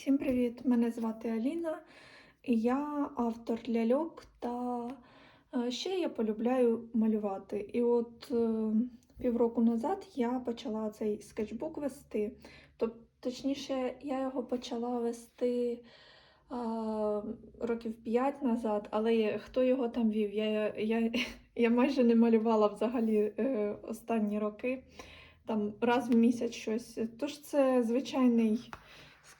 Всім привіт! Мене звати Аліна, я автор ляльок та е, ще я полюбляю малювати. І от е, півроку назад я почала цей скетчбук вести. Тоб- Точніше, я його почала вести а, років 5 назад, але хто його там вів? Я, я, я майже не малювала взагалі е, останні роки, там раз в місяць щось. Тож це звичайний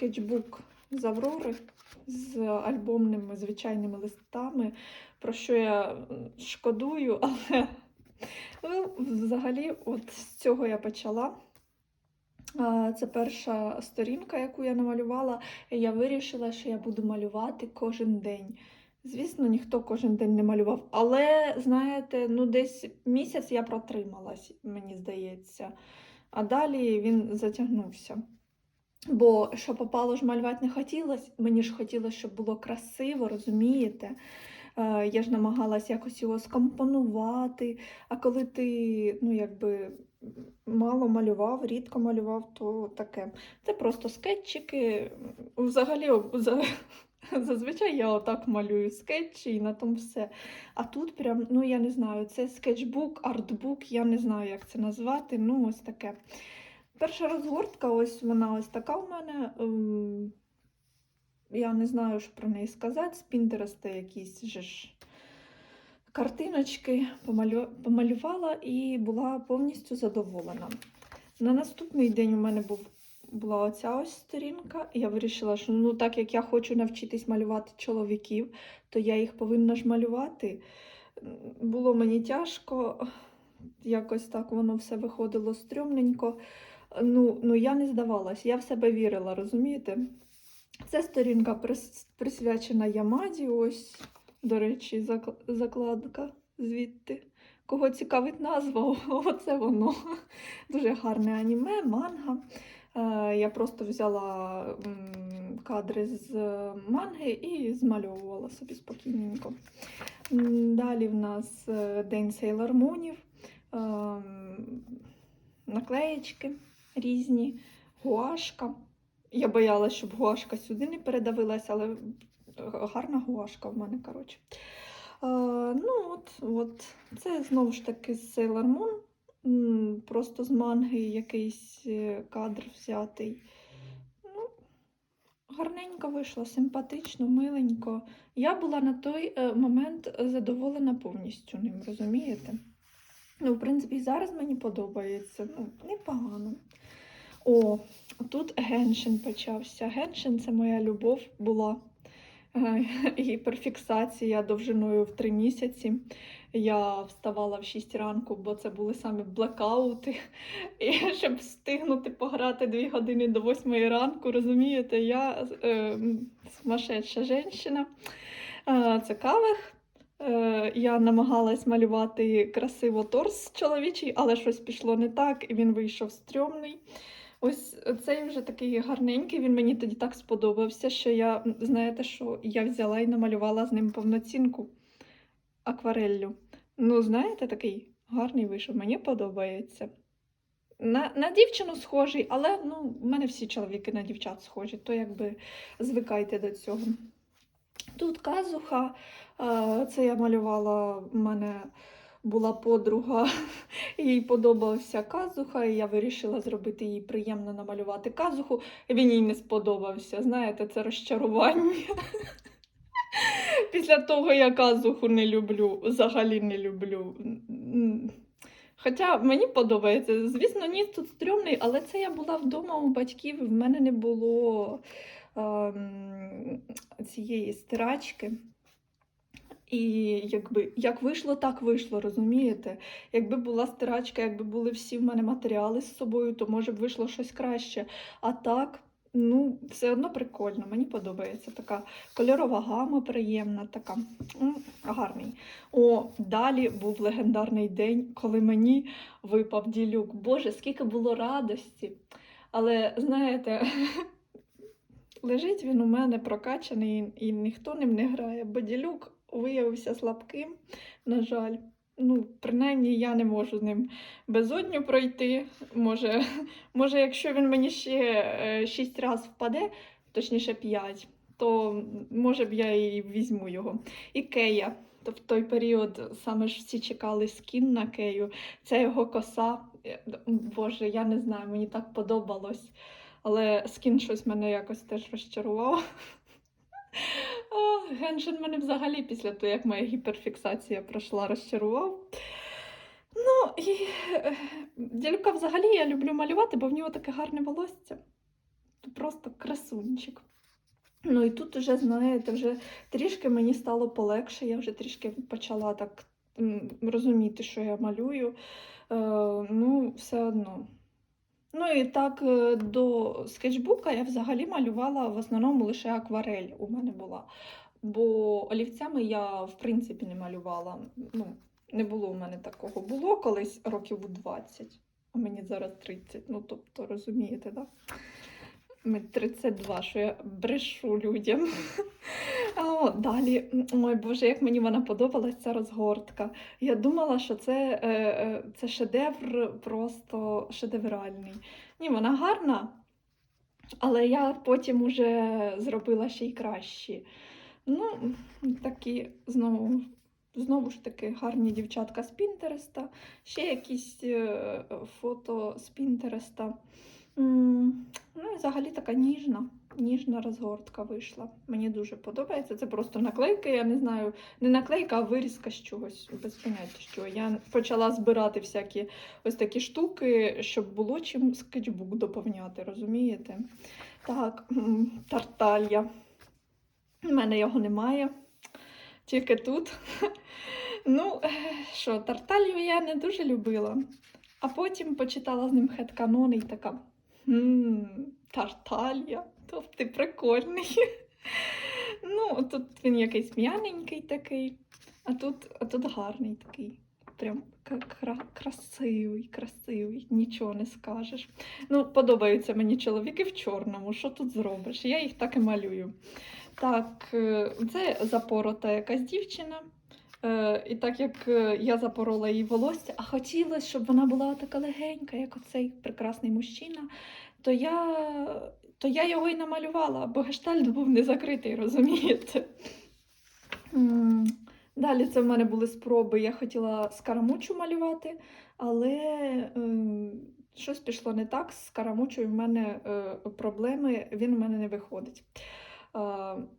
скетчбук з Аврори з альбомними звичайними листами, про що я шкодую, але ну, взагалі от з цього я почала. Це перша сторінка, яку я намалювала, і я вирішила, що я буду малювати кожен день. Звісно, ніхто кожен день не малював, але знаєте, ну десь місяць я протрималась, мені здається. А далі він затягнувся. Бо що попало ж малювати не хотілося, мені ж хотілося, щоб було красиво, розумієте? Е, Я ж намагалась якось його скомпонувати. А коли ти ну, якби, мало малював, рідко малював, то таке. Це просто скетчики. Взагалі, за- зазвичай я отак малюю скетчі і на тому все. А тут прям, ну я не знаю, це скетчбук, артбук, я не знаю, як це назвати. Ну, ось таке. Перша розгортка, ось вона ось така у мене. ем, Я не знаю, що про неї сказати. З Пінтереста якісь же ж картиночки помалювала і була повністю задоволена. На наступний день у мене був, була оця ось сторінка. і Я вирішила, що ну, так як я хочу навчитись малювати чоловіків, то я їх повинна ж малювати. Було мені тяжко, якось так воно все виходило стрьомненько. Ну, ну я не здавалась, я в себе вірила, розумієте? Це сторінка присвячена Ямаді. Ось, до речі, закладка звідти. Кого цікавить назва, оце воно. Дуже гарне аніме, манга. Е, Я просто взяла кадри з е, манги і змальовувала собі спокійненько. Далі в нас е, День Сейлор Мунів, ем, наклеєчки різні, гуашка. Я боялася, щоб гуашка сюди не передавилася, але гарна гуашка в мене, коротше. Е, ну, от, от. Це знову ж таки з Sailor Moon. Просто з манги якийсь е, кадр взятий. Ну, гарненько вийшло, симпатично, миленько. Я була на той е, момент задоволена повністю ним, розумієте? Ну, в принципі, зараз мені подобається. Ну, непогано. О, тут геншин почався. Геншин це моя любов була. Е, Гіперфіксація довжиною в три місяці. Я вставала в 6 ранку, бо це були самі блекаути. І щоб встигнути пограти 2 години до 8 ранку, розумієте, я е, сумасшедша жінка. Е, це кавих. Е, Я намагалась малювати красиво торс чоловічий, але щось пішло не так, і він вийшов стрьомний. Ось цей вже такий гарненький, він мені тоді так сподобався, що я, знаєте, що я взяла і намалювала з ним повноцінку аквареллю. Ну, знаєте, такий гарний вийшов, мені подобається. На, на дівчину схожий, але ну, в мене всі чоловіки на дівчат схожі, то якби звикайте до цього. Тут казуха, це я малювала, в мене була подруга, їй подобався казуха, і я вирішила зробити їй приємно намалювати казуху. Він їй не сподобався. Знаєте, це розчарування. Після того я казуху не люблю, взагалі не люблю. Хоча мені подобається. Звісно, ніс тут стрьомний, але це я була вдома у батьків, і в мене не було цієї стирачки. І якби як вийшло, так вийшло, розумієте? Якби була стирачка, якби були всі в мене матеріали з собою, то може б вийшло щось краще. А так, ну, все одно прикольно, мені подобається така кольорова гама приємна, така м, гарний. О, далі був легендарний день, коли мені випав ділюк. Боже, скільки було радості. Але знаєте, лежить він у мене прокачаний і ніхто ним не грає, бо ділюк виявився слабким, на жаль. Ну, принаймні, я не можу з ним безодню пройти. Може, може, якщо він мені ще е, шість разів впаде, точніше 5, то може б я і візьму його. І Кея. То в той період саме ж всі чекали скін на Кею. Це його коса. Е, Боже, я не знаю, мені так подобалось. Але скін щось мене якось теж розчарував. Геншин мене взагалі після того, як моя гіперфіксація пройшла, розчарував. Ну, і е, Дялюка взагалі я люблю малювати, бо в нього таке гарне волосся. Просто красунчик. Ну і тут вже, знаєте, вже трішки мені стало полегше, я вже трішки почала так розуміти, що я малюю. Е, ну, все одно. Ну і так, е, до скетчбука я взагалі малювала в основному лише акварель у мене була. Бо олівцями я в принципі не малювала. Ну, не було у мене такого. Було колись років у 20, а мені зараз 30. Ну, тобто, розумієте, так? Мені 32, що я брешу людям. От далі, ой Боже, як мені вона подобалась ця розгортка. Я думала, що це, е, е, це шедевр просто шедевральний. Ні, вона гарна, але я потім уже зробила ще й кращі. Ну, такі знову, знову ж таки гарні дівчатка з Пінтереста, ще якісь е, фото з Пінтереста. Ну, і взагалі така ніжна, ніжна розгортка вийшла. Мені дуже подобається. Це просто наклейка, я не знаю, не наклейка, а вирізка з чогось, без поняття що. Я почала збирати всякі ось такі штуки, щоб було чим скетчбук доповняти, розумієте? Так, тарталья. У мене його немає. Тільки тут. Ну, е, що, тарталью я не дуже любила. А потім почитала з ним хетканон і така. Ммм, тарталья, то ти прикольний. Ну, тут він якийсь м'яненький такий, а тут, а тут гарний такий. Прям кра- кра- красивий, красивий, нічого не скажеш. Ну, подобаються мені чоловіки в чорному. Що тут зробиш? Я їх так і малюю. Так, е, це запорота якась дівчина. Е, І так як е, я запорола її волосся, а хотілося, щоб вона була така легенька, як оцей прекрасний мужчина, то я, то я його і намалювала, бо гештальт був не закритий, розумієте? Далі це в мене були спроби. Я хотіла скарамучу малювати, але ем, щось пішло не так. З скарамучою в мене е, проблеми, він у мене не виходить.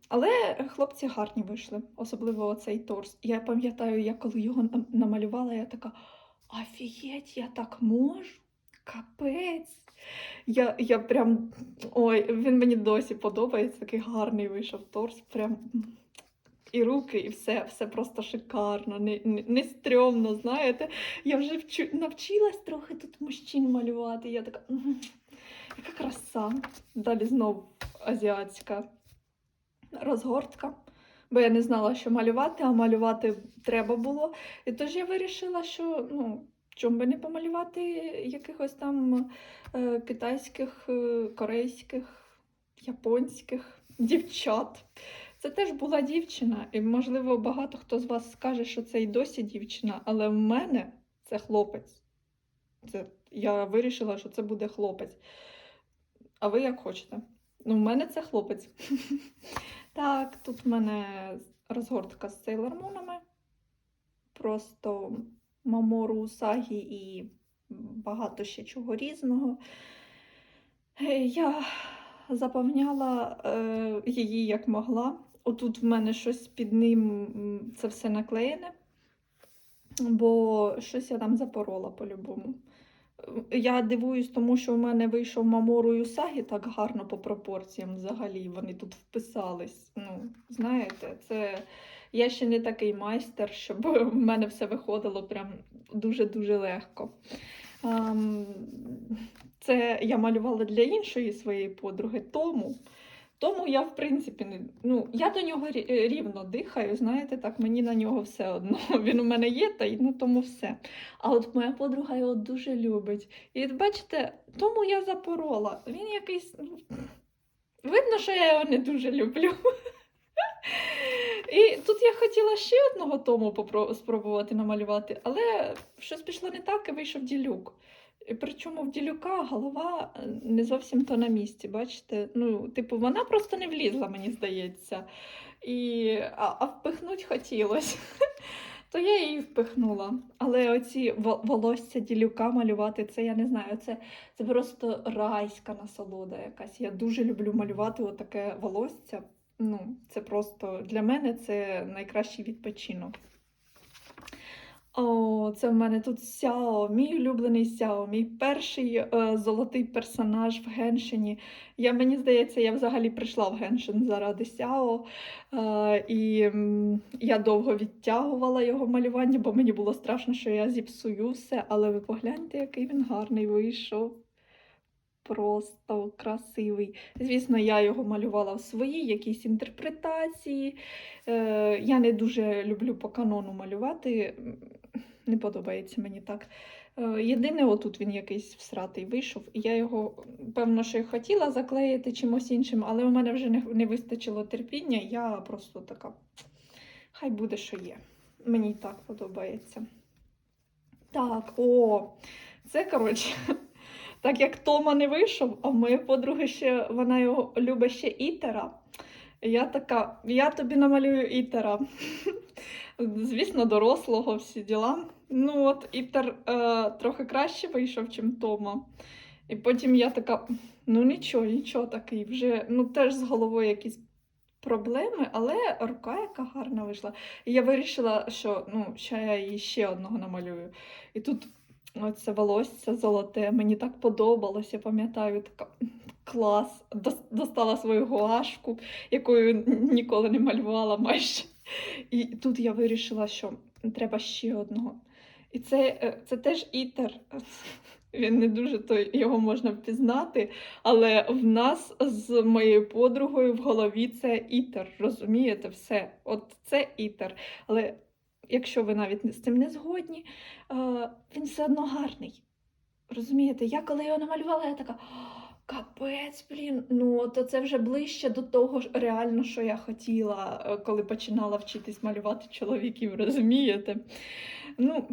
Але хлопці гарні вийшли, особливо оцей торс. Я пам'ятаю, я коли його намалювала, я така: офігеть, я так можу? Капець. Я, я прям. Ой, він мені досі подобається, такий гарний вийшов торс. Прям і руки, і все, все просто шикарно, не, не, не стрьомно, знаєте. Я вже вчу, навчилась трохи тут мужчин малювати. Я така, яка краса. Далі знов азіатська розгортка. Бо я не знала, що малювати, а малювати треба було. І тож я вирішила, що ну, чому би не помалювати якихось там е, китайських, е, корейських, японських дівчат. Це теж була дівчина, і, можливо, багато хто з вас скаже, що це і досі дівчина, але в мене це хлопець. Це, я вирішила, що це буде хлопець. А ви як хочете? Ну, в мене це хлопець. Так, тут в мене розгортка з сейлормунами. Просто Мамору Усагі і багато ще чого різного. Е, Я заповняла е, її як могла. Отут в мене щось під ним це все наклеєне, бо щось я там запорола по-любому. Я дивуюсь, тому що в мене вийшов Мамору Юсагі так гарно по пропорціям взагалі. Вони тут вписались. Ну, знаєте, це я ще не такий майстер, щоб в мене все виходило прям дуже-дуже легко. Це я малювала для іншої своєї подруги тому. Тому я, в принципі, не ну я до нього е, рівно дихаю, знаєте, так мені на нього все одно. Він у мене є, та й ну тому все. А от моя подруга його дуже любить. І от бачите, тому я запорола. Він якийсь. ну, Видно, що я його не дуже люблю. І тут я хотіла ще одного тому спробувати намалювати, але щось пішло не так і вийшов ділюк. Причому в ділюка голова е, не зовсім то на місці, бачите? Ну, типу, вона просто не влізла, мені здається. І, а, а впихнуть хотілося. То я її впихнула. Але оці волосся ділюка малювати, це я не знаю, це, це просто райська насолода якась. Я дуже люблю малювати отаке волосся. Ну, це просто для мене це найкращий відпочинок. О, це в мене тут Сяо, мій улюблений Сяо, мій перший е, золотий персонаж в Геншині. Я, мені здається, я взагалі прийшла в Геншин заради Сяо. Е, і м, я довго відтягувала його малювання, бо мені було страшно, що я зіпсую все. Але ви погляньте, який він гарний вийшов. Просто красивий. Звісно, я його малювала в своїй якійсь інтерпретації. Е, я не дуже люблю по канону малювати. Не подобається мені так. Е, єдине, отут він якийсь всратий вийшов, і я його, певно, що й хотіла заклеїти чимось іншим, але у мене вже не, не вистачило терпіння. Я просто така, хай буде, що є. Мені й так подобається. Так, о, це коротше. Так як Тома не вийшов, а в моєї подруги ще вона його любить ще Ітера. Я така, я тобі намалюю Ітера. Звісно, дорослого всі діла. Ну, от Ітер е, трохи краще вийшов, чим Тома. І потім я така, ну нічого, нічого такий, вже ну теж з головою якісь проблеми, але рука яка гарна вийшла. І я вирішила, що ну, ще я її ще одного намалюю. І тут оце волосся золоте, мені так подобалось, я пам'ятаю, така клас. Достала свою гуашку, якою ніколи не малювала майже. І тут я вирішила, що треба ще одного. І це, е, це теж ітер. Він не дуже то його можна впізнати, але в нас з моєю подругою в голові це ітер. Розумієте, все. От це ітер. Але якщо ви навіть з цим не згодні, е, він все одно гарний. Розумієте, я коли його намалювала, я така. «О, Капець, блін, ну то це вже ближче до того реально, що я хотіла, е, коли починала вчитись малювати чоловіків, розумієте? Ну,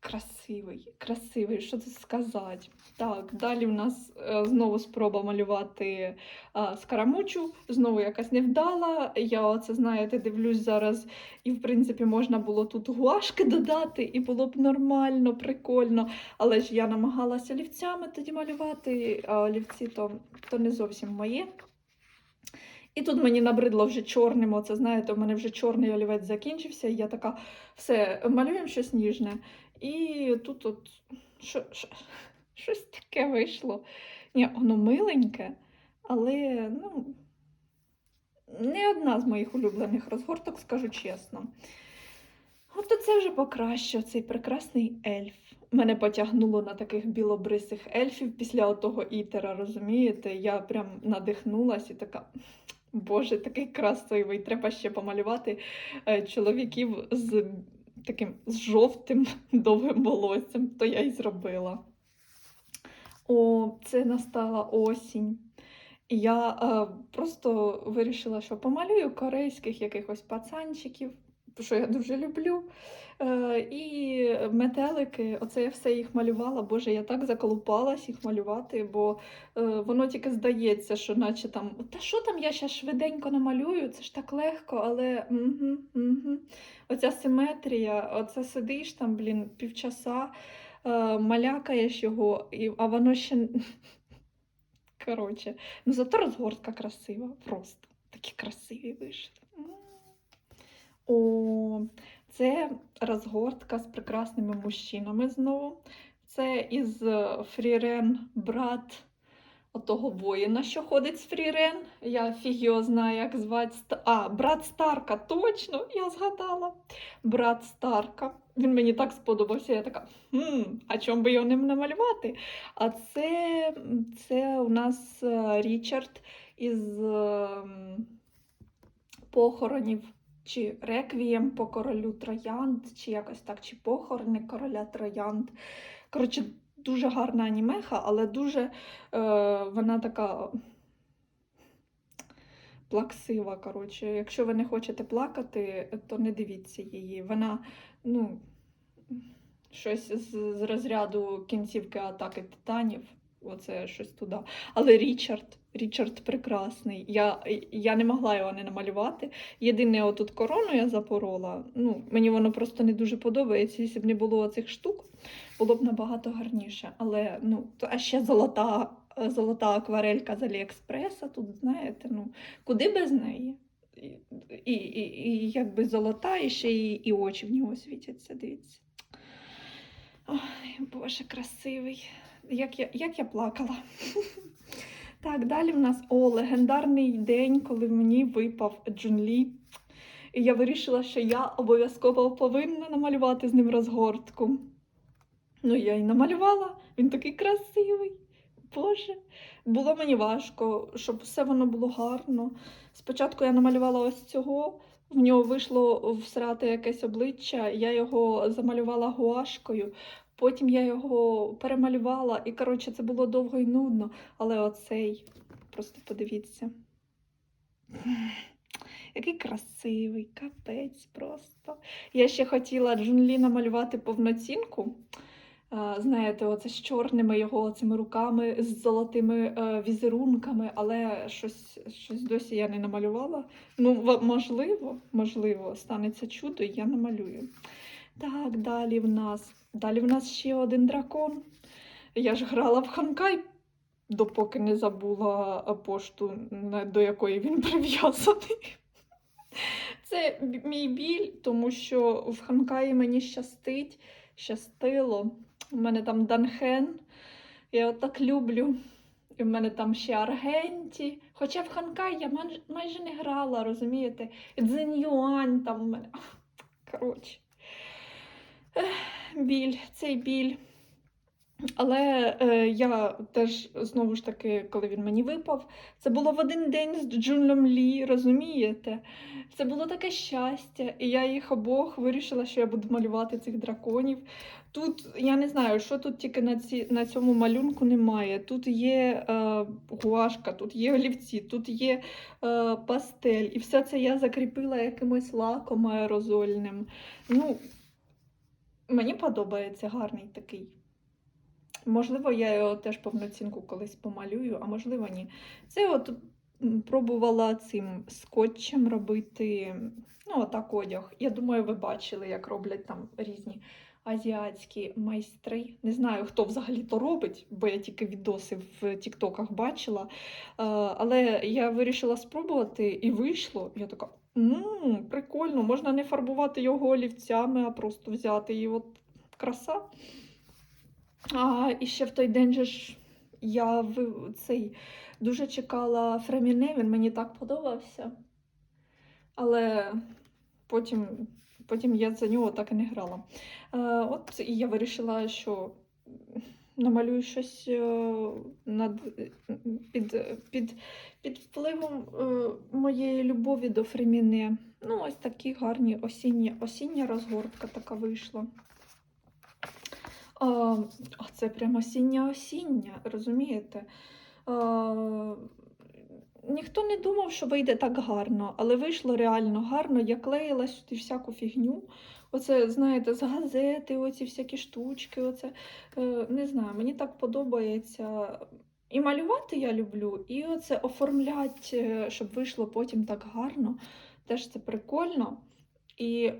красивий, красивий, що це сказати. Так, далі в нас е, знову спроба малювати е, скарамучу, знову якась невдала. Я оце, знаєте, дивлюсь зараз, і в принципі можна було тут гуашки додати, і було б нормально, прикольно. Але ж я намагалася олівцями тоді малювати, а олівці то, то не зовсім моє. І тут мені набридло вже чорним. Оце, знаєте, у мене вже чорний олівець закінчився, і я така, все, малюємо щось ніжне. І тут от що, що, щось таке вийшло. Ні, воно миленьке, але ну, не одна з моїх улюблених розгорток, скажу чесно. От це вже покраще, цей прекрасний ельф. Мене потягнуло на таких білобрисих ельфів після того ітера, розумієте? Я прям надихнулась і така. Боже, такий красивий. Треба ще помалювати е, чоловіків з таким жовтим довгим волоссям, то я й зробила. О, це настала осінь. І я е, просто вирішила, що помалюю корейських якихось пацанчиків, що я дуже люблю. Е, і метелики, оце я все їх малювала. Боже, я так заколупалась їх малювати, бо е, воно тільки здається, що наче там, та що там я ще швиденько намалюю, це ж так легко, але угу, угу. оця симетрія, оце сидиш там, блін, півчаса, е, малякаєш його, а воно ще. Коротше, ну зато розгортка красива, просто такі красиві вийшли. О, це розгортка з прекрасними мужчинами знову. Це із е, Фрірен брат отого воїна, що ходить з Фрірен. Я фіг його знаю, як звати. А, брат Старка, точно, я згадала. Брат Старка. Він мені так сподобався. Я така, хм, а чому би його не намалювати? А це, це у нас е, Річард із ем, похоронів чи реквієм по королю Троянд, чи якось так, чи похорони короля Троянд. Коротше, дуже гарна анімеха, але дуже е, вона така плаксива. Коротше. Якщо ви не хочете плакати, то не дивіться її. Вона, ну, Щось з, з розряду кінцівки атаки титанів. Оце щось туди. Але Річард, Річард прекрасний. Я, я не могла його не намалювати. Єдине, отут корону я запорола. Ну, мені воно просто не дуже подобається. Якщо б не було цих штук, було б набагато гарніше. Але ну, а ще золота, золота акварелька з Аліекспреса. Тут, знаєте, ну, куди без неї? І, і, і, якби золота, і ще і, і очі в нього світяться, дивіться. Ой, Боже, красивий. Як я, як я плакала. Так, далі в нас о, легендарний день, коли мені випав Джунлі. І я вирішила, що я обов'язково повинна намалювати з ним розгортку. Ну, я і намалювала, він такий красивий. Боже, було мені важко, щоб все воно було гарно. Спочатку я намалювала ось цього, в нього вийшло всрати якесь обличчя, я його замалювала гуашкою, потім я його перемалювала, і коротше, це було довго і нудно, але оцей, просто подивіться. Який красивий, капець просто. Я ще хотіла Джунлі намалювати повноцінку. Знаєте, оце з чорними його цими руками, з золотими е, візерунками, але щось, щось досі я не намалювала. Ну, можливо, можливо, станеться чудо, і я намалюю. Так, далі в нас. Далі в нас ще один дракон. Я ж грала в Ханкай, допоки не забула е, пошту, до якої він прив'язаний. Це мій біль, тому що в Ханкаї мені щастить, щастило. У мене там Данхен, я його так люблю. І в мене там ще Аргенті. Хоча в Ханкай я майже, не грала, розумієте? І Цзиньюань там у мене. Коротше. Біль, цей біль. Але е, я теж знову ж таки, коли він мені випав, це було в один день з Джунлем Лі, розумієте? Це було таке щастя, і я їх обох вирішила, що я буду малювати цих драконів. Тут я не знаю, що тут тільки на, ці, на цьому малюнку немає. Тут є е, гуашка, тут є олівці, тут є е, пастель, і все це я закріпила якимось лаком аерозольним. Ну, мені подобається гарний такий. Можливо, я його теж повноцінку колись помалюю, а можливо, ні. Це от пробувала цим скотчем робити, ну, отак одяг. Я думаю, ви бачили, як роблять там різні азіатські майстри. Не знаю, хто взагалі то робить, бо я тільки відоси в Тіктоках бачила. Е, Але я вирішила спробувати і вийшло. Я така. Мм, прикольно, можна не фарбувати його олівцями, а просто взяти і от краса. А, і ще в той день же ж я цей дуже чекала Фреміне, він мені так подобався. Але потім, потім я за нього так і не грала. Е, от і я вирішила, що намалюю щось е, над, під, під, під впливом е, моєї любові до Фреміне. Ну, ось такі гарні осінні, осіння розгортка така вийшла. А, це прямо осіння-осіння, розумієте? А, ніхто не думав, що вийде так гарно, але вийшло реально гарно. Я клеїла сюди всяку фігню. Оце, знаєте, з газети, оці всякі штучки. Оце, е, не знаю, мені так подобається. І малювати я люблю, і оце оформляти, щоб вийшло потім так гарно. Теж це прикольно. І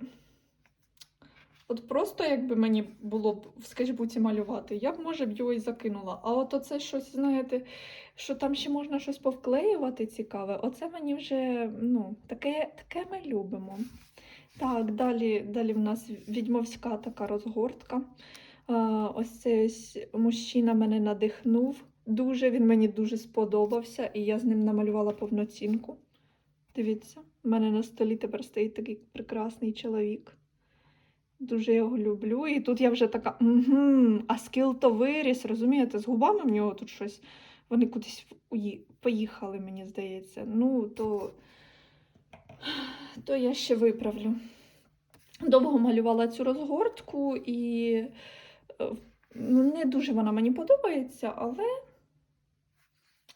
От просто якби мені було б в скетчбуці малювати, я б, може, б його і закинула. А от оце щось, знаєте, що там ще можна щось повклеювати цікаве, оце мені вже, ну, таке, таке ми любимо. Так, далі, далі в нас відьмовська така розгортка. Ось цей ось мужчина мене надихнув дуже, він мені дуже сподобався, і я з ним намалювала повноцінку. Дивіться, в мене на столі тепер стоїть такий прекрасний чоловік. Дуже його люблю. І тут я вже така, угу, а скіл то виріс, розумієте, з губами в нього тут щось. Вони кудись поїхали, мені здається. Ну, то, то я ще виправлю. Довго малювала цю розгортку, і е, ну, не дуже вона мені подобається, але,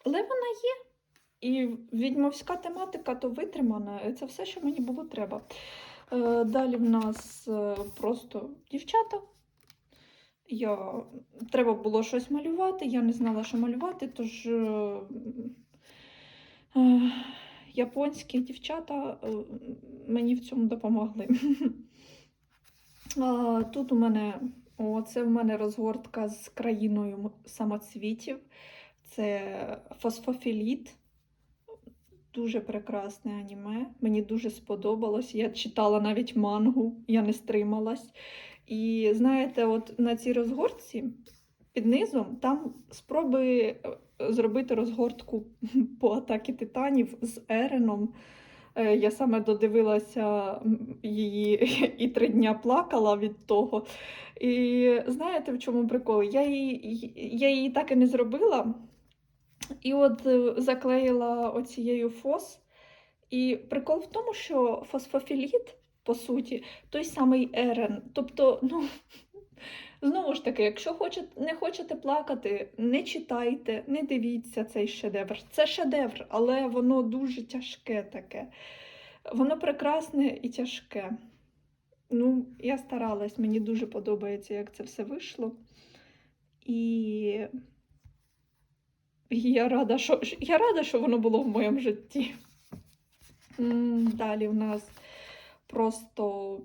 але вона є. І відьмовська тематика то витримана. Це все, що мені було треба. Е, Далі в нас е, просто дівчата. я... треба було щось малювати, я не знала, що малювати, тож е, е, японські дівчата е, мені в цьому допомогли. Тут у мене це в мене розгортка з країною самоцвітів. Це фосфофіліт. Дуже прекрасне аніме. Мені дуже сподобалось. Я читала навіть мангу, я не стрималась. І знаєте, от на цій розгортці під низом там спроби е, зробити розгортку по атакі титанів з Ереном. Е, Я саме додивилася її і три дня плакала від того. І знаєте, в чому прикол? Я її, я її так і не зробила. І от е, заклеїла оцією фос. І прикол в тому, що фосфофіліт, по суті, той самий Ерен. Тобто, ну, знову ж таки, якщо хочете, не хочете плакати, не читайте, не дивіться цей шедевр. Це шедевр, але воно дуже тяжке таке. Воно прекрасне і тяжке. Ну, я старалась, мені дуже подобається, як це все вийшло. І я рада, що, я рада, що воно було в моєму житті. Далі в нас просто,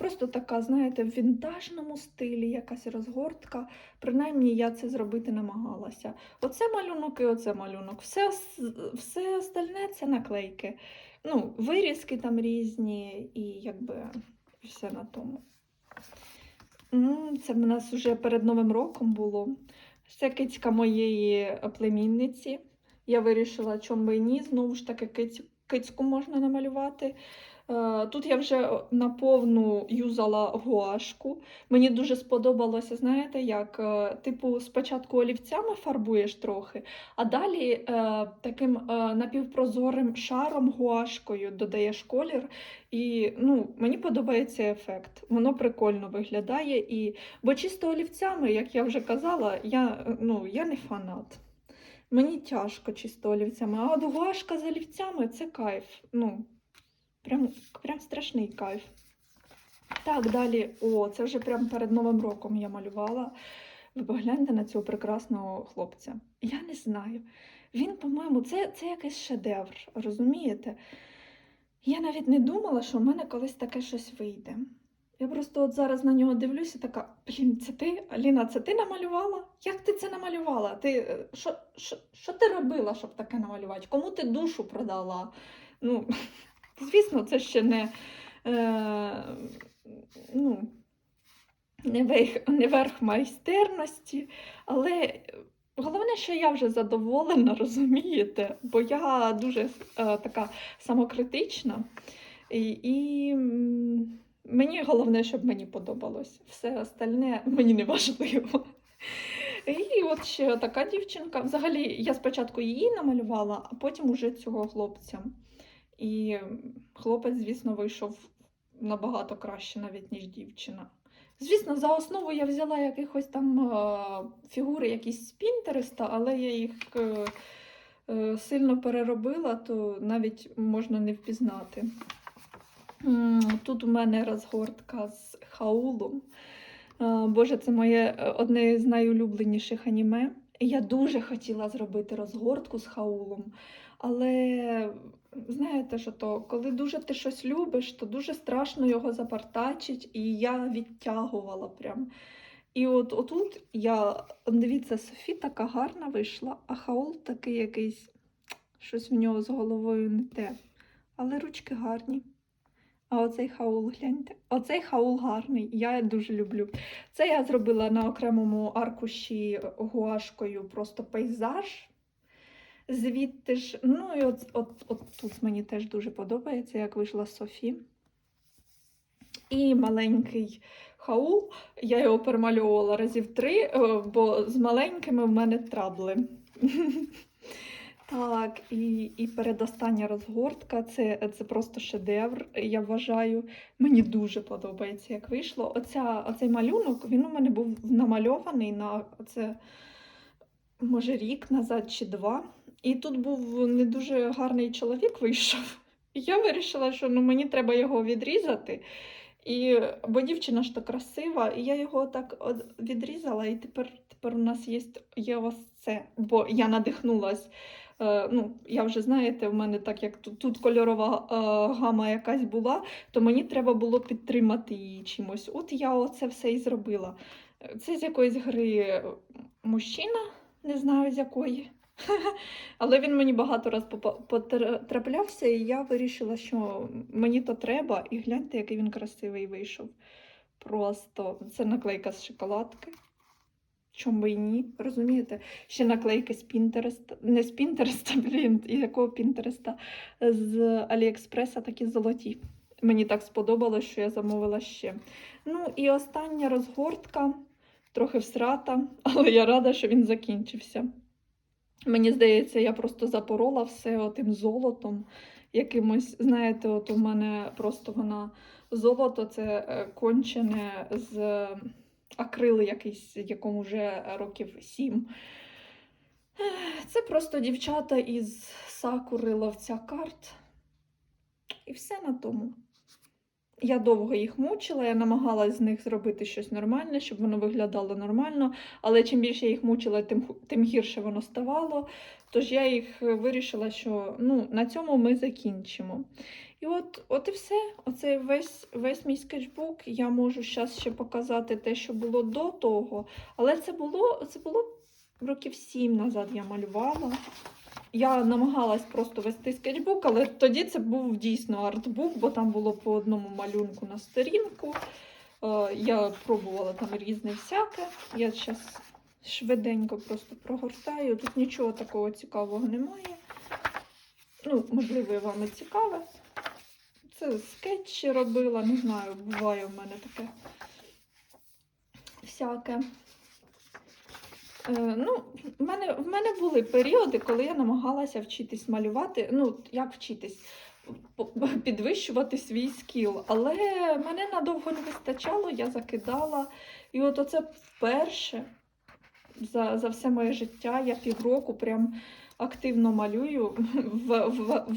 просто така, знаєте, в вінтажному стилі якась розгортка. Принаймні я це зробити намагалася. Оце малюнок і оце малюнок. Все, все остальне це наклейки. Ну, вирізки там різні, і якби все на тому. Це в нас вже перед Новим роком було. Це кицька моєї племінниці. Я вирішила, чому би ні. Знову ж таки, кицьку можна намалювати. Е, Тут я вже наповну юзала гуашку. Мені дуже сподобалося, знаєте, як е, типу спочатку олівцями фарбуєш трохи, а далі е, таким напівпрозорим шаром гуашкою додаєш колір. І ну, мені подобається ефект. Воно прикольно виглядає. І... Бо чисто олівцями, як я вже казала, я, ну, я не фанат. Мені тяжко чисто олівцями, а от гуашка з олівцями це кайф. Ну, прям, прям страшний кайф. Так, далі, о, це вже прям перед Новим роком я малювала. Ви погляньте на цього прекрасного хлопця. Я не знаю. Він, по-моєму, це, це якийсь шедевр, розумієте? Я навіть не думала, що в мене колись таке щось вийде. Я просто от зараз на нього дивлюся, така, блін, це ти, Аліна, це ти намалювала? Як ти це намалювала? Ти е, що, що, що ти робила, щоб таке намалювати? Кому ти душу продала? Ну, звісно, це ще не, е, ну, не, верх, не верх майстерності, але головне, що я вже задоволена, розумієте? Бо я дуже е, така самокритична. І, і мені головне, щоб мені подобалось. Все остальне мені не важливо. І от ще така дівчинка. Взагалі, я спочатку її намалювала, а потім уже цього хлопця. І хлопець, звісно, вийшов набагато краще, навіть, ніж дівчина. Звісно, за основу я взяла якихось там е, фігури, якісь з Пінтереста, але я їх е, е, сильно переробила, то навіть можна не впізнати. Тут у мене розгортка з хаулом. Боже, це моє одне з найулюбленіших аніме. Я дуже хотіла зробити розгортку з хаулом. Але знаєте, що то, коли дуже ти щось любиш, то дуже страшно його запартачить, і я відтягувала прям. І от отут я, дивіться, Софі така гарна вийшла, а хаул такий якийсь, щось в нього з головою не те. Але ручки гарні. А оцей хаул, гляньте. Оцей хаул гарний, я дуже люблю. Це я зробила на окремому аркуші гуашкою просто пейзаж. Звідти ж, ну і от, от, от тут мені теж дуже подобається, як вийшла Софі. І маленький хаул. Я його перемальовувала разів три, е, бо з маленькими в мене трабли. Так, і, і передостання розгортка це, це просто шедевр, я вважаю. Мені дуже подобається, як вийшло. Оця, оцей малюнок він у мене був намальований на це, може, рік назад чи два. І тут був не дуже гарний чоловік вийшов. І я вирішила, що ну, мені треба його відрізати. І, бо дівчина ж то красива, і я його так відрізала, і тепер, тепер у нас є, є ось це. Бо я надихнулась. Е, ну, я вже знаєте, в мене так як тут, тут кольорова е, гама якась була, то мені треба було підтримати її чимось. От я оце все і зробила. Це з якоїсь гри мужчина, не знаю з якої. Але він мені багато раз потраплявся, і я вирішила, що мені то треба. І гляньте, який він красивий вийшов. Просто це наклейка з шоколадки. Чому і ні? Розумієте? Ще наклейки з Пінтереста. Не з Пінтереста, блін, і якого Пінтереста? З Аліекспреса такі золоті. Мені так сподобалось, що я замовила ще. Ну і остання розгортка, трохи всрата, але я рада, що він закінчився. Мені здається, я просто запорола все отим золотом. Якимось, знаєте, от у мене просто вона золото це е, кончене з е, якийсь, якому вже років сім. Це просто дівчата із сакури ловця карт. І все на тому. Я довго їх мучила, я намагалась з них зробити щось нормальне, щоб воно виглядало нормально. Але чим більше я їх мучила, тим, тим гірше воно ставало. Тож я їх е, вирішила, що ну, на цьому ми закінчимо. І от, от і все. Оцей весь, весь мій скетчбук. Я можу зараз ще показати те, що було до того. Але це було, це було років сім назад я малювала. Я намагалась просто вести скетчбук, але тоді це був дійсно артбук, бо там було по одному малюнку на сторінку. Е, Я пробувала там різне всяке. Я зараз швиденько просто прогортаю. Тут нічого такого цікавого немає. Ну, можливо, і вам і цікаве. Це скетчі робила, не знаю, буває в мене таке всяке. Е, ну, в мене, в мене були періоди, коли я намагалася вчитись малювати. Ну, як вчитись? Підвищувати свій скіл. Але мене надовго не вистачало, я закидала. І от оце вперше за, за все моє життя я півроку прям активно малюю, в, в, в,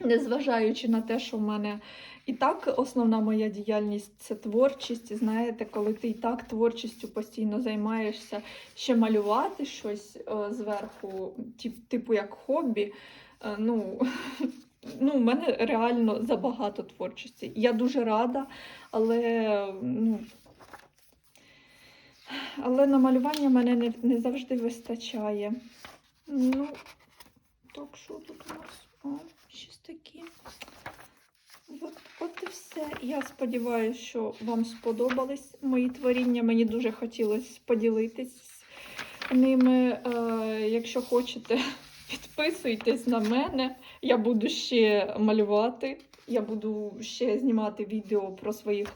незважаючи на те, що в мене і так основна моя діяльність це творчість. Знаєте, коли ти і так творчістю постійно займаєшся, ще малювати щось е, зверху, тип, типу як хобі. е, ну, ну, в мене реально забагато творчості. Я дуже рада, але, ну, але на малювання мене не, не завжди вистачає. Ну, так що тут у нас? О, щось таке. От, от і все. Я сподіваюся, що вам сподобались мої творіння. Мені дуже хотілося поділитись ними. Е, якщо хочете, підписуйтесь на мене. Я буду ще малювати. Я буду ще знімати відео про своїх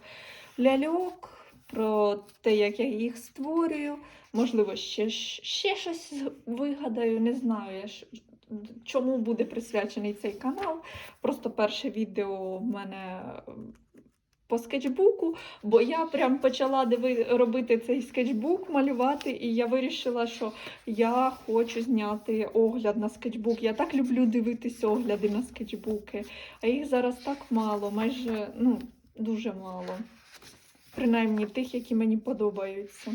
ляльок, про те, як я їх створюю. Можливо, ще, ще щось вигадаю, не знаю. Я ж, чому буде присвячений цей канал. Просто перше відео в мене по скетчбуку, бо я прям почала диви, робити цей скетчбук, малювати, і я вирішила, що я хочу зняти огляд на скетчбук. Я так люблю дивитися огляди на скетчбуки, а їх зараз так мало, майже ну, дуже мало. Принаймні тих, які мені подобаються.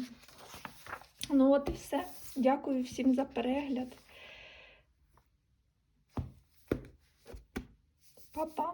Ну, от і все. Дякую всім за перегляд. Па-па!